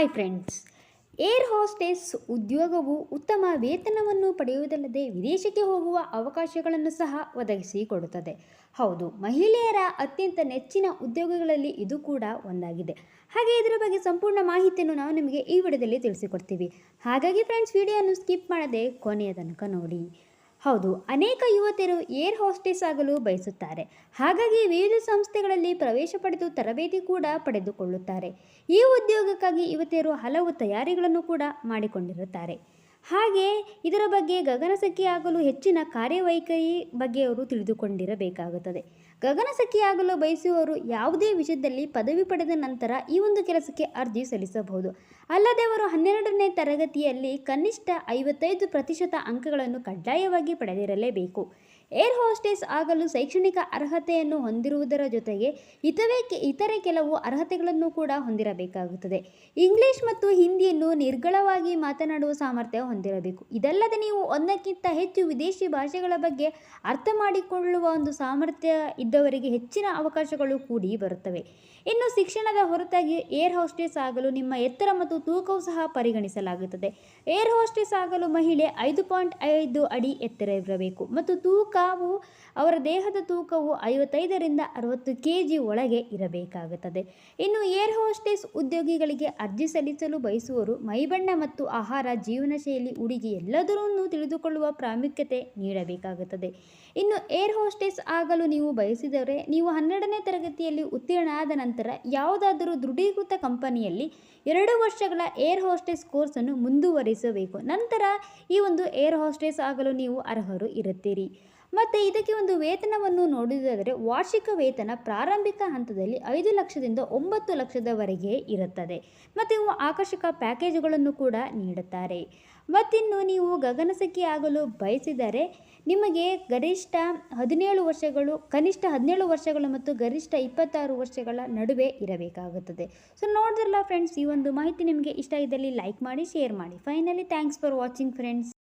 Hi friends air hostess ಉದ್ಯೋಗವು ಉತ್ತಮ ವೇತನವನ್ನು ಪಡೆಯುವುದಲ್ಲದೆ ವಿದೇಶಕ್ಕೆ ಹೋಗುವ ಅವಕಾಶಗಳನ್ನು ಸಹ ಒದಗಿಸಿಕೊಡುತ್ತದೆ. ಹೌದು, ಮಹಿಳೆಯರ ಅತ್ಯಂತ ನೆಚ್ಚಿನ ಉದ್ಯೋಗಗಳಲ್ಲಿ ಇದು ಕೂಡ ಒಂದಾಗಿದೆ. ಹಾಗೆ ಇದರ ಬಗ್ಗೆ ಸಂಪೂರ್ಣ ಮಾಹಿತಿಯನ್ನು ನಾವು ನಿಮಗೆ ಈ ವಿಡಿಯೋದಲ್ಲಿ ತಿಳಿಸಿಕೊಡ್ತೀವಿ. ಹಾಗಾಗಿ ಫ್ರೆಂಡ್ಸ್ ವಿಡಿಯೋವನ್ನು ಸ್ಕಿಪ್ ಮಾಡದೆ ಕೊನೆಯ ತನಕ ನೋಡಿ. ಹೌದು, ಅನೇಕ ಯುವತಿಯರು ಏರ್ ಹೋಸ್ಟೆಸ್ ಆಗಲು ಬಯಸುತ್ತಾರೆ. ಹಾಗಾಗಿ ವಿವಿಧ ಸಂಸ್ಥೆಗಳಲ್ಲಿ ಪ್ರವೇಶ ಪಡೆದು ತರಬೇತಿ ಕೂಡ ಪಡೆದುಕೊಳ್ಳುತ್ತಾರೆ. ಈ ಉದ್ಯೋಗಕ್ಕಾಗಿ ಯುವತಿಯರು ಹಲವು ತಯಾರಿಗಳನ್ನು ಕೂಡ ಮಾಡಿಕೊಂಡಿರುತ್ತಾರೆ. ಹಾಗೆ ಇದರ ಬಗ್ಗೆ ಗಗನಸಖಿಯಾಗಲು ಹೆಚ್ಚಿನ ಕಾರ್ಯವೈಖರಿ ಬಗ್ಗೆ ಅವರು ತಿಳಿದುಕೊಂಡಿರಬೇಕಾಗುತ್ತದೆ. ಗಗನಸಖಿಯಾಗಲು ಬಯಸುವವರು ಯಾವುದೇ ವಿಷಯದಲ್ಲಿ ಪದವಿ ಪಡೆದ ನಂತರ ಈ ಒಂದು ಕೆಲಸಕ್ಕೆ ಅರ್ಜಿ ಸಲ್ಲಿಸಬಹುದು. ಅಲ್ಲದೆ ಅವರು ಹನ್ನೆರಡನೇ ತರಗತಿಯಲ್ಲಿ ಕನಿಷ್ಠ ಐವತ್ತೈದು ಪ್ರತಿಶತ ಅಂಕಗಳನ್ನು ಕಡ್ಡಾಯವಾಗಿ ಪಡೆದಿರಲೇಬೇಕು. ಏರ್ ಹೋಸ್ಟೆಸ್ ಆಗಲು ಶೈಕ್ಷಣಿಕ ಅರ್ಹತೆಯನ್ನು ಹೊಂದಿರುವುದರ ಜೊತೆಗೆ ಇತರೆ ಇತರೆ ಕೆಲವು ಅರ್ಹತೆಗಳನ್ನು ಕೂಡ ಹೊಂದಿರಬೇಕಾಗುತ್ತದೆ. ಇಂಗ್ಲಿಷ್ ಮತ್ತು ಹಿಂದಿಯನ್ನು ನಿರ್ಗಳವಾಗಿ ಮಾತನಾಡುವ ಸಾಮರ್ಥ್ಯ ಹೊಂದಿರಬೇಕು. ಇದಲ್ಲದೆ ನೀವು ಒಂದಕ್ಕಿಂತ ಹೆಚ್ಚು ವಿದೇಶಿ ಭಾಷೆಗಳ ಬಗ್ಗೆ ಅರ್ಥ ಮಾಡಿಕೊಳ್ಳುವ ಒಂದು ಸಾಮರ್ಥ್ಯ ಇದ್ದವರಿಗೆ ಹೆಚ್ಚಿನ ಅವಕಾಶಗಳು ಕೂಡಿ ಬರುತ್ತವೆ. ಇನ್ನು ಶಿಕ್ಷಣದ ಹೊರತಾಗಿ ಏರ್ ಹೋಸ್ಟೆಸ್ ಆಗಲು ನಿಮ್ಮ ಎತ್ತರ ಮತ್ತು ತೂಕವು ಸಹ ಪರಿಗಣಿಸಲಾಗುತ್ತದೆ. ಏರ್ ಹೋಸ್ಟೆಸ್ ಆಗಲು ಮಹಿಳೆ ಐದು ಪಾಯಿಂಟ್ ಐದು ಅಡಿ ಎತ್ತರ ಇರಬೇಕು ಮತ್ತು ತೂಕವು ಅವರ ದೇಹದ ತೂಕವು ಐವತ್ತೈದರಿಂದ ಅರವತ್ತು ಕೆ ಜಿ ಒಳಗೆ ಇರಬೇಕಾಗುತ್ತದೆ. ಇನ್ನು ಏರ್ ಹೋಸ್ಟೆಸ್ ಉದ್ಯೋಗಿಗಳಿಗೆ ಅರ್ಜಿ ಸಲ್ಲಿಸಲು ಬಯಸುವವರು ಮೈಬಣ್ಣ ಮತ್ತು ಆಹಾರ ಜೀವನ ಶೈಲಿ ಉಡುಗೆ ಎಲ್ಲದರನ್ನು ತಿಳಿದುಕೊಳ್ಳುವ ಪ್ರಾಮುಖ್ಯತೆ ನೀಡಬೇಕಾಗುತ್ತದೆ. ಇನ್ನು ಏರ್ ಹೋಸ್ಟೆಸ್ ಆಗಲು ನೀವು ಬಯಸಿದರೆ ನೀವು ಹನ್ನೆರಡನೇ ತರಗತಿಯಲ್ಲಿ ಉತ್ತೀರ್ಣ ಆದ ನಂತರ ಯಾವುದಾದರೂ ದೃಢೀಕೃತ ಕಂಪನಿಯಲ್ಲಿ ಎರಡು ವರ್ಷಗಳ ಏರ್ ಹೋಸ್ಟೆಸ್ ಕೋರ್ಸನ್ನು ಮುಂದುವರಿಸಬೇಕು. ನಂತರ ಈ ಒಂದು ಏರ್ ಹೋಸ್ಟೆಸ್ ಆಗಲು ನೀವು ಅರ್ಹರು ಇರುತ್ತೀರಿ. ಮತ್ತು ಇದಕ್ಕೆ ಒಂದು ವೇತನವನ್ನು ನೋಡುವುದಾದರೆ ವಾರ್ಷಿಕ ವೇತನ ಪ್ರಾರಂಭಿಕ ಹಂತದಲ್ಲಿ ಐದು ಲಕ್ಷದಿಂದ ಒಂಬತ್ತು ಲಕ್ಷದವರೆಗೆ ಇರುತ್ತದೆ. ಮತ್ತು ಇವು ಆಕರ್ಷಕ ಪ್ಯಾಕೇಜುಗಳನ್ನು ಕೂಡ ನೀಡುತ್ತಾರೆ. ಮತ್ತಿನ್ನು ನೀವು ಗಗನಸಖಿ ಆಗಲು ಬಯಸಿದರೆ ನಿಮಗೆ ಗರಿಷ್ಠ ಹದಿನೇಳು ವರ್ಷಗಳು, ಕನಿಷ್ಠ ಹದಿನೇಳು ವರ್ಷಗಳು ಮತ್ತು ಗರಿಷ್ಠ ಇಪ್ಪತ್ತಾರು ವರ್ಷಗಳ ನಡುವೆ ಇರಬೇಕಾಗುತ್ತದೆ. ಸೊ ನೋಡಿದ್ರಲ್ಲ ಫ್ರೆಂಡ್ಸ್ ಈ ಒಂದು ಮಾಹಿತಿ ನಿಮಗೆ ಇಷ್ಟ ಇದ್ದಲ್ಲಿ ಲೈಕ್ ಮಾಡಿ ಶೇರ್ ಮಾಡಿ. Finally thanks for watching friends